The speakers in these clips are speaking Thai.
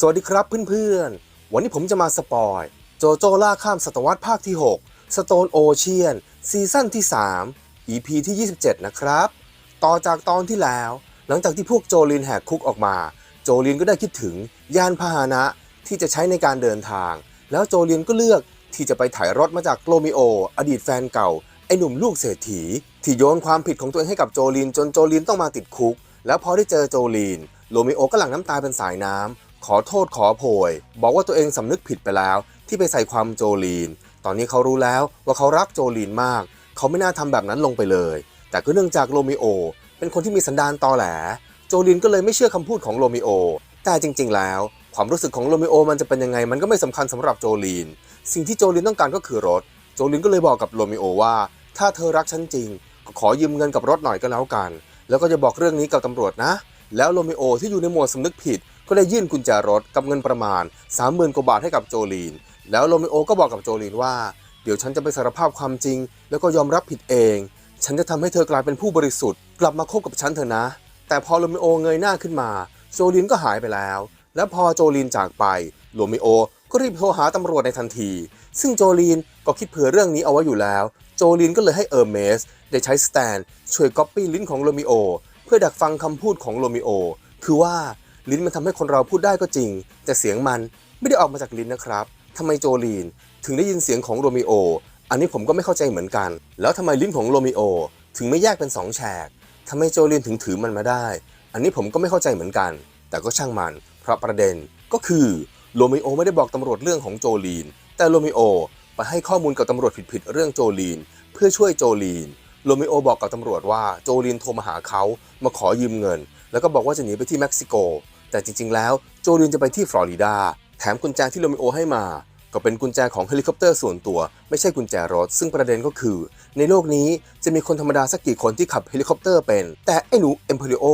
สวัสดีครับเพื่อนๆ วันนี้ผมจะมาสปอย โจโจล่าข้ามศตวรรษภาคที่ 6 Stone Ocean ซีซั่นที่ 3 EP ที่ 27 นะครับ ต่อจากตอนที่แล้ว หลังจากที่พวกโจลินแหกคุกออกมา โจลินก็ได้คิดถึงยานพาหนะที่จะใช้ในการเดินทาง แล้วโจลินก็เลือกที่จะไปถ่ายรถมาจากโรมิโอ อดีตแฟนเก่า ไอ้หนุ่มลูกเศรษฐี ที่โยนความผิดของตัวเองให้กับโจลินจนโจลินต้องมาติดคุก แล้วพอได้เจอโจลินโรมิโอก็หลั่งน้ำตาเป็นสายน้ำ ขอโทษขอโพย บอกว่าตัวเองสำนึกผิดไปแล้ว ที่ไปใส่ความโจลีน ตอนนี้เขารู้แล้วว่าเขารักโจลีนมาก เขาไม่น่าทำแบบนั้นลงไปเลย แต่ก็เนื่องจากโรมิโอ เป็นคนที่มีสันดานตอแหล โจลีนก็เลยไม่เชื่อคำพูดของโรมิโอ แต่จริง ๆ แล้ว ความรู้สึกของโรมิโอมันจะเป็นยังไงมันก็ไม่สำคัญสำหรับโจลีน สิ่งที่โจลีนต้องการก็คือรถ โจลินก็เลยบอกกับโรมิโอว่า ถ้าเธอรักฉันจริงก็ขอยืมเงินกับรถหน่อยก็แล้วกัน แล้วก็จะบอกเรื่องนี้กับตำรวจนะ แล้วโรมิโอที่อยู่ในโหมดสำนึกผิด ก็ได้ยื่นกุญแจรถกับเงินประมาณ 30,000กว่าบาทให้กับโจลีน แล้วโรเมโอก็บอกกับโจลีนว่า เดี๋ยวฉันจะไปสารภาพความจริง แล้วก็ยอมรับผิดเอง ฉันจะทำให้เธอกลายเป็นผู้บริสุทธิ์ กลับมาคบกับฉันเถอะนะ แต่พอโรเมโอเงยหน้าขึ้นมา โจลินก็หายไปแล้ว แล้วพอโจลินจากไปโรเมโอก็รีบโทรหาตำรวจในทันที ซึ่งโจลีนก็คิดเผื่อเรื่องนี้เอาไว้อยู่แล้ว โจลีนก็เลยให้เออร์เมสได้ใช้สแตนช่วยก๊อปปี้ลิ้นของโรมิโอ เพื่อดักฟังคำพูดของโรมิโอ คือว่า ลิ้นมันทำให้คนเราพูดได้ก็จริง แต่เสียงมันไม่ได้ออกมาจากลิ้นนะครับทำไมโจลีน ถึงได้ยินเสียงของโรมิโอ อันนี้ผมก็ไม่เข้าใจเหมือนกัน แล้วทำไมลิ้นของโรมิโอ ถึงไม่แยกเป็นสองแฉกทำไมโจลีนถึงถือมันมาได้ อันนี้ผมก็ไม่เข้าใจเหมือนกัน แต่ก็ช่างมัน เพราะประเด็นก็คือโรมิโอไม่ได้บอกตำรวจเรื่องของโจลีน แต่โรมิโอไปให้ข้อมูลกับตำรวจผิดๆเรื่องโจลีน เพื่อช่วยโจลีนโรมิโอบอกกับตำรวจว่าโจลีนโทรมาหาเขามาขอยืมเงิน แล้วก็บอกว่าจะหนีไปที่เม็กซิโก แต่จริงๆ แล้วโจลีนจะไปที่ฟลอริดา แถมกุญแจที่โรมิโอให้มา ก็เป็นกุญแจของเฮลิคอปเตอร์ส่วนตัว ไม่ใช่กุญแจรถ ซึ่งประเด็นก็คือ ในโลกนี้จะมีคนธรรมดาสักกี่คนที่ขับเฮลิคอปเตอร์เป็น แต่ไอ้หนูเอ็มเพริโอ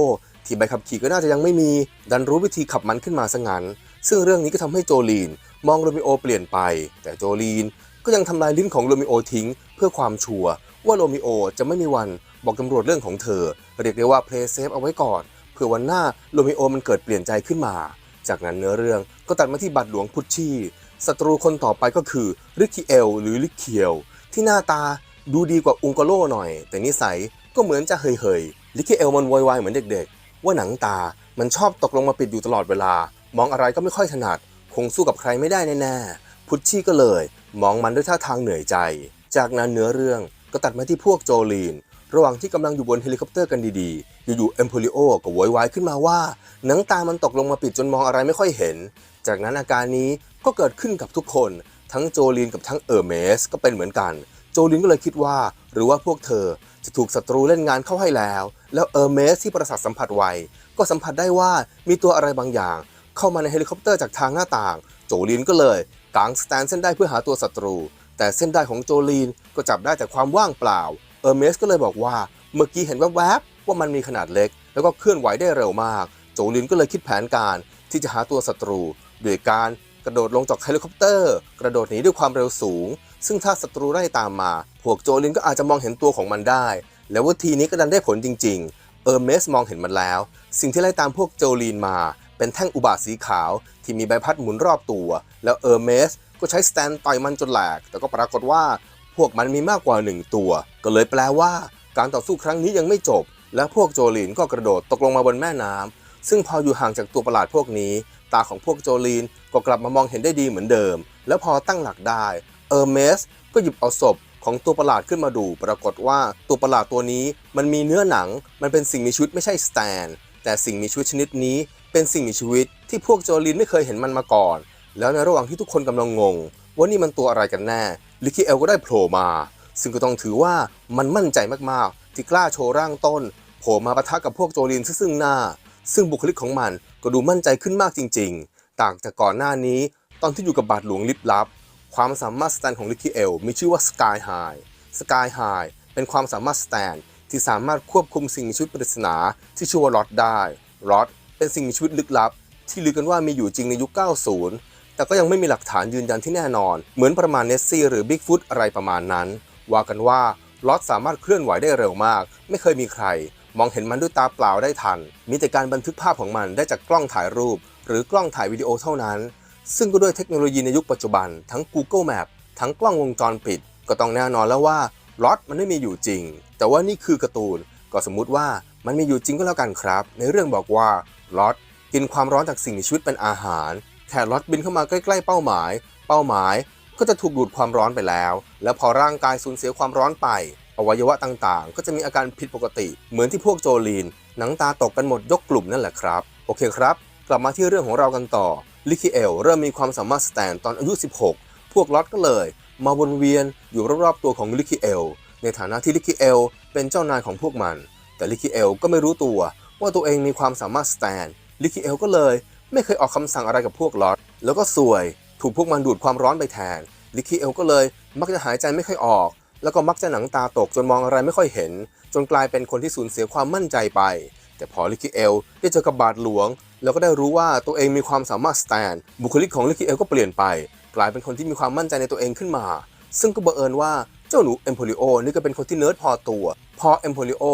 ที่ใบขับขี่ก็น่าจะยังไม่มี ดันรู้วิธีขับมันขึ้นมาซะงั้น ซึ่งเรื่องนี้ก็ทำให้โจลีน มองโรมิโอเปลี่ยนไป แต่โจลีนก็ยังทำลายลิ้นของโรมิโอทิ้ง เพื่อความชัวร์ว่าโรมิโอจะไม่มีวันบอกตำรวจเรื่องของเธอ เรียกได้ว่าเพลย์เซฟเอาไว้ก่อน เพื่อวันหน้าโรมิโอมันเกิดเปลี่ยนใจขึ้นมา จากนั้นเนื้อเรื่องก็ตัดมาที่บัตรหลวงพุชชี่ศัตรูคนต่อไปก็คือริคิเอลหรือลิเคียว ที่หน้าตาดูดีกว่าอุงกโลหน่อย แต่นิสัยก็เหมือนจะเฮยเฮยๆลิคิเอลมันโวยวายเหมือนเด็กๆ ว่าหนังตามันชอบตกลงมาปิดอยู่ตลอดเวลา มองอะไรก็ไม่ค่อยถนัด คงสู้กับใครไม่ได้แน่ๆพุชชี่ก็เลย มองมันด้วยท่าทางเหนื่อยใจ จากนั้นเนื้อเรื่องก็ตัดมาที่พวกโจลีน ระหว่างที่กำลังอยู่บนเฮลิคอปเตอร์กันดีๆ อยู่ๆเอมโพลิโอก็โวยวายขึ้นมาว่า หนังตามันตกลงมาปิดจนมองอะไรไม่ค่อยเห็น จากนั้นอาการนี้ก็เกิดขึ้นกับทุกคน ทั้งโจลีนกับทั้งเออร์เมสก็เป็นเหมือนกัน โจลินก็เลยคิดว่า หรือว่าพวกเธอจะถูกศัตรูเล่นงานเข้าให้แล้ว แล้วเออร์เมสที่ประสาทสัมผัสไวก็สัมผัสได้ว่ามีตัวอะไรบางอย่าง เข้ามาในเฮลิคอปเตอร์จากทางหน้าต่าง โจลินก็เลยกางสแตนเส้นได้เพื่อหาตัวศัตรู แต่เส้นได้ของโจลีนก็จับได้แต่ความว่างเปล่า เออร์เมสก็เลยบอกว่าเมื่อกี้เห็นแวบๆ ว่ามันมีขนาดเล็ก แล้วก็เคลื่อนไหวได้เร็วมาก โจลินก็เลยคิดแผนการที่จะหาตัวศัตรูโดยการกระโดดลงจากเฮลิคอปเตอร์ กระโดดหนีด้วยความเร็วสูง ซึ่งถ้าศัตรูไล่ตามมา พวกโจลินก็อาจจะมองเห็นตัวของมันได้ แล้ววิธีนี้ก็ดันได้ผลจริง ๆ เออร์เมสมองเห็นมันแล้ว สิ่งที่ไล่ตามพวกโจลีนมา เป็นแท่งอุบาทสีขาว ที่มีใบพัดหมุนรอบตัว แล้วเออร์เมสก็ใช้สแตนต่อยมันจนแหลก แต่ก็ปรากฏว่าพวกมันมีมากกว่าหนึ่งตัว ก็เลยแปลว่า การต่อสู้ครั้งนี้ยังไม่จบ และพวกโจลีนก็กระโดดตกลงมาบนแม่น้ำซึ่งพออยู่ห่างจากตัวประหลาดพวกนี้ ตาของพวกโจลีนก็กลับมามองเห็นได้ดีเหมือนเดิม แล้วพอตั้งหลักได้เออร์เมสก็หยิบเอาศพของตัวประหลาดขึ้นมาดู ปรากฏว่าตัวประหลาดตัวนี้มันมีเนื้อหนัง มันเป็นสิ่งมีชีวิตไม่ใช่สแตน แต่สิ่งมีชีวิตชนิดนี้ เป็นสิ่งมีชีวิตที่พวกโจลีนไม่เคยเห็นมันมาก่อน แล้วในระหว่างที่ทุกคนกำลังงง ว่านี่มันตัวอะไรกันแน่ลิคิเอลก็ได้โผล่มา ซึ่งก็ต้องถือว่ามันมั่นใจมากๆ ที่กล้าโชว์ร่างต้น ผล่มาปะทะกับพวกโจลีนซึ่งหน้า ซึ่งบุคลิกของมันก็ดูมั่นใจขึ้นมากจริง ๆ ต่างจากก่อนหน้านี้ตอนที่อยู่กับบาทหลวงลิบลับ ความสามารถสแตนของลิคิเอลมีชื่อว่า Sky High Sky High เป็นความสามารถสแตนที่สามารถควบคุมสิ่งมีชีวิตปริศนาที่ชื่อว่าลอตได้ลอตเป็นสิ่งมีชีวิตลึกลับ ที่ลือกันว่ามีอยู่จริงในยุค 90 แต่ก็ยังไม่มีหลักฐานยืนยันที่แน่นอน เหมือนประมาณเนสซี่หรือบิ๊กฟุตอะไรประมาณนั้น ว่ากันว่าลอตสามารถเคลื่อนไหวได้เร็วมาก ไม่เคยมีใคร มองเห็นมันด้วยตาเปล่าได้ทัน มีแต่การบันทึกภาพของมันได้จากกล้องถ่ายรูป หรือกล้องถ่ายวิดีโอเท่านั้น ซึ่งก็ด้วยเทคโนโลยีในยุคปัจจุบัน ทั้ง Google Map ทั้งกล้องวงจรปิด ก็ต้องแน่นอนแล้วว่าล็อตมันไม่มีอยู่จริง แต่ว่านี่คือการ์ตูน ก็สมมุติว่ามันมีอยู่จริงก็แล้วกันครับ ในเรื่องบอกว่าล็อตกินความร้อนจากสิ่งมีชีวิตเป็นอาหาร แค่ล็อตบินเข้ามาใกล้ๆเป้าหมาย เป้าหมายก็จะถูกดูดความร้อนไปแล้ว แล้วพอร่างกายสูญเสียความร้อนไป อวัยวะต่างๆ ก็จะมีอาการผิดปกติ เหมือนที่พวกโจลีน หนังตาตกกันหมดยกกลุ่มนั่นแหละครับ โอเคครับ กลับมาที่เรื่องของเรากันต่อ ลิคิเอลเริ่มมีความสามารถสแตนตอนอายุ 16 พวกล็อตก็เลย มาวนเวียนอยู่รอบๆตัวของลิคิเอล ในฐานะที่ลิคิเอลเป็นเจ้านายของพวกมัน แต่ลิคิเอลก็ไม่รู้ตัวว่าตัวเองมีความสามารถสแตนลิคิเอลก็เลยไม่เคยออกคำสั่งอะไรกับพวกล็อตแล้วก็สวย ถูกพวกมันดูดความร้อนไปแทนลิคิเอลก็เลยมักจะหายใจไม่ค่อยออก แล้วก็มักจะหนังตาตกจนมองอะไรไม่ค่อยเห็น จนกลายเป็นคนที่สูญเสียความมั่นใจไป แต่พอลิคิเอลได้เจอกับบาทหลวง แล้วก็ได้รู้ว่าตัวเองมีความสามารถสแตนบุคลิกของลิคิเอลก็เปลี่ยนไป กลายเป็นคนที่มีความมั่นใจในตัวเองขึ้นมา ซึ่งก็บังเอิญว่าเจ้าหนูเอมโพลิโอนี่ก็เป็นคนที่เนิร์ดพอตัว พอเอมโพลิโอ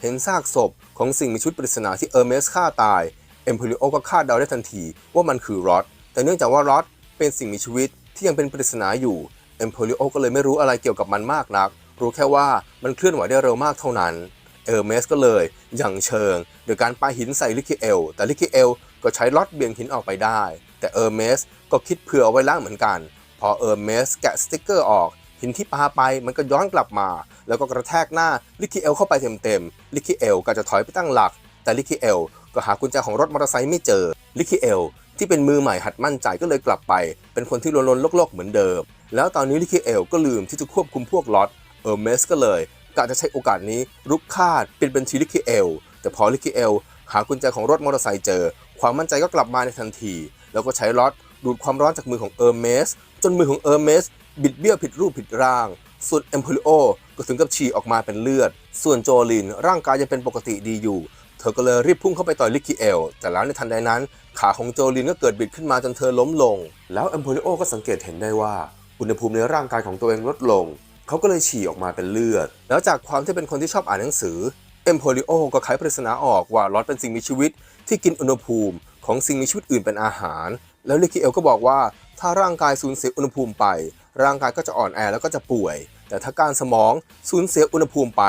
เห็นซากศพของสิ่งมีชีวิตปริศนาที่เออร์เมสฆ่าตายเอมโพลิโอก็คาดเดาได้ทันทีว่ามันคือรอดแต่เนื่องจากว่ารอดเป็นสิ่งมีชีวิตที่ยังเป็นปริศนาอยู่ เอมโพลิโอก็เลยไม่รู้อะไรเกี่ยวกับมันมากนัก รู้แค่ว่ามันเคลื่อนไหวได้เร็วมากเท่านั้น เออร์เมสก็เลยอย่างเชิงโดยการปาหินใส่ลิคิเอล แต่ลิคิเอลก็ใช้ล็อตเบี่ยงหินออกไปได้ แต่เออร์เมสก็คิดเผื่ออไว้ล่างเหมือนกัน พอเออร์เมสแกะสติ๊กเกอร์ออกหินที่ปาไปมันก็ย้อนกลับมา แล้วก็กระแทกหน้าลิคิเอลเข้าไปเต็มๆลิคิเอลก็จะถอยไปตั้งหลัก แต่ลิคิเอลก็หากุญแจของรถมอเตอร์ไซค์ไม่เจอลิคิเอล ที่เป็นมือใหม่หัดมั่นใจก็เลยกลับไป เป็นคนที่ลนๆโลกๆเหมือนเดิม แล้วตอนนี้ลิคิเอลก็ลืมที่จะควบคุมพวกล็อตเออร์เมสก็เลยกะจะใช้โอกาสนี้รุกคาดเป็นบัญชีลิคิเอลแต่พอลิคิเอลหากุญแจของรถมอเตอร์ไซค์เจอ ความมั่นใจก็กลับมาในทันที แล้วก็ใช้ล็อตดูดความร้อนจากมือของเออร์เมสจนมือของเออร์เมสบิดเบี้ยวผิดรูปผิดร่าง ส่วนเอมโพลิโอก็ถึงกับฉี่ออกมาเป็นเลือด ส่วนโจลินร่างกายยังเป็นปกติดีอยู่ ธอก็เลยรีบพุ่งเข้าไปต่อยลิคิเอล แต่แล้วในทันใดนั้น ขาของโจลินก็เกิดบิดขึ้นมาจนเธอล้มลง แล้วเอมโพลิโอก็สังเกตเห็นได้ว่า อุณหภูมิในร่างกายของตัวเองลดลง เขาก็เลยฉี่ออกมาเป็นเลือด แล้วจากความที่เป็นคนที่ชอบอ่านหนังสือเอมโพลิโอก็ไขปริศนาออกว่าลอตเป็นสิ่งมีชีวิต ที่กินอุณหภูมิของสิ่งมีชีวิตอื่นเป็นอาหาร แล้วลิคิเอลก็บอกว่าถ้าร่างกายสูญเสียอุณหภูมิไป ร่างกายก็จะอ่อนแอแล้วก็จะป่วย แต่ถ้าการสมองสูญเสียอุณหภูมิไป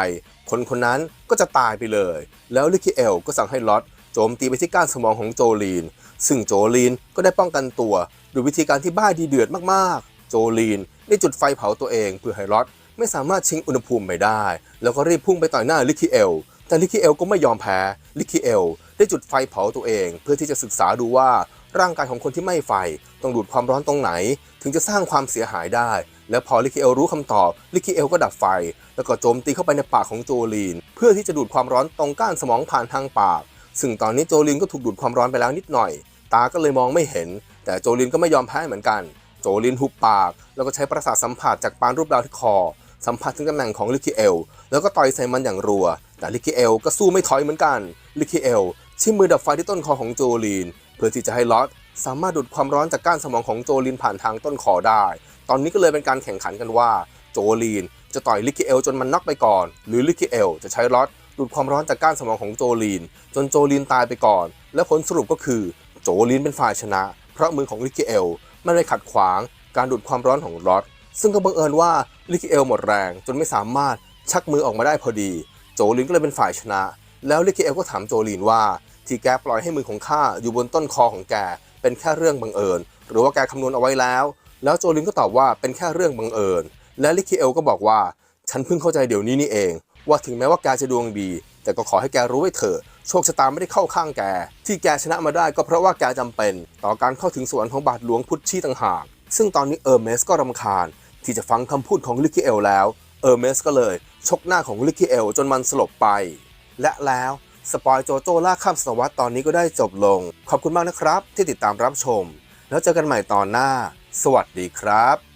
คนคนนั้นก็จะตายไปเลย แล้วลิคิเอลก็สั่งให้ล็อตโจมตีไปที่ก้านสมองของโจลีน ซึ่งโจลีนก็ได้ป้องกันตัวด้วยวิธีการที่บ้าดีเดือดมากๆ โจลีนได้จุดไฟเผาตัวเองเพื่อให้ล็อตไม่สามารถชิงอุณหภูมิไปได้ แล้วก็รีบพุ่งไปต่อยหน้าลิคิเอล แต่ลิคิเอลก็ไม่ยอมแพ้ ลิคิเอลได้จุดไฟเผาตัวเอง เพื่อที่จะศึกษาดูว่าร่างกายของคนที่ไม่ไฟ ต้องดูดความร้อนตรงไหน ถึงจะสร้างความเสียหายได้ และพอลิคิเอลรู้คำตอบลิคิเอลก็ดับไฟ แล้วก็โจมตีเข้าไปในปากของโจลีน เพื่อที่จะดูดความร้อนตรงก้านสมองผ่านทางปาก ซึ่งตอนนี้โจลินก็ถูกดูดความร้อนไปแล้วนิดหน่อย ตาก็เลยมองไม่เห็น แต่โจลินก็ไม่ยอมแพ้เหมือนกัน โจลินหุบปาก แล้วก็ใช้ประสาทสัมผัสจากปานรูปดาวที่คอ สัมผัสถึงตำแหน่งของลิคิเอลแล้วก็ต่อยใส่มันอย่างรัว แต่ลิคิเอลก็สู้ไม่ถอยเหมือนกันลิคิเอลชิมมือดับไฟที่ต้นคอของโจลีน เพื่อที่จะให้ลอต สามารถดูดความร้อนจากก้านสมองของโจลีนผ่านทางต้นคอได้ ตอนนี้ก็เลยเป็นการแข่งขันกันว่า โจลีนจะต่อยลิคิเอลจนมันน็อกไปก่อน หรือลิคิเอลจะใช้ลอตดูดความร้อนจากก้านสมองของโจลีนจนโจลีนตายไปก่อน และผลสรุปก็คือ โจลีนเป็นฝ่ายชนะ เพราะมือของลิคิเอลไมันไปขัดขวางการดูดความร้อนของลอตซึ่งก็บังเอิญว่าลิคิเอลหมดแรง จนไม่สามารถชักมือออกมาได้พอดี โจลินก็เลยเป็นฝ่ายชนะ แล้วลิคิเอลก็ถามโจลินว่า ที่แกปล่อยให้มือของข้าอยู่บนต้นคอของแก เป็นแค่เรื่องบังเอิญ หรือว่าแกคำนวณเอาไว้แล้ว แล้วโจลินก็ตอบว่าเป็นแค่เรื่องบังเอิญ และลิคิเอลก็บอกว่า ฉันเพิ่งเข้าใจเดี๋ยวนี้นี่เอง ว่าถึงแม้ว่าแกจะดวงดี แต่ก็ขอให้แกรู้ไว้เถอะโชคชะตาไม่ได้เข้าข้างแก ที่แกชนะมาได้ก็เพราะว่าแกจำเป็น ต่อการเข้าถึงสวรรค์ของบาทหลวงพุทธชีต่างหาก ซึ่งตอนนี้เออร์เมสก็รำคาญ ที่จะฟังคำพูดของลิคิเอลแล้วเออร์เมสก็เลย ชกหน้าของลิคิเอลจนมันสลบไป และแล้ว สปอยโจโจ้ล่าข้ามศตวรรษตอนนี้ก็ได้จบลง ขอบคุณมากนะครับที่ติดตามรับชม แล้วเจอกันใหม่ตอนหน้า สวัสดีครับ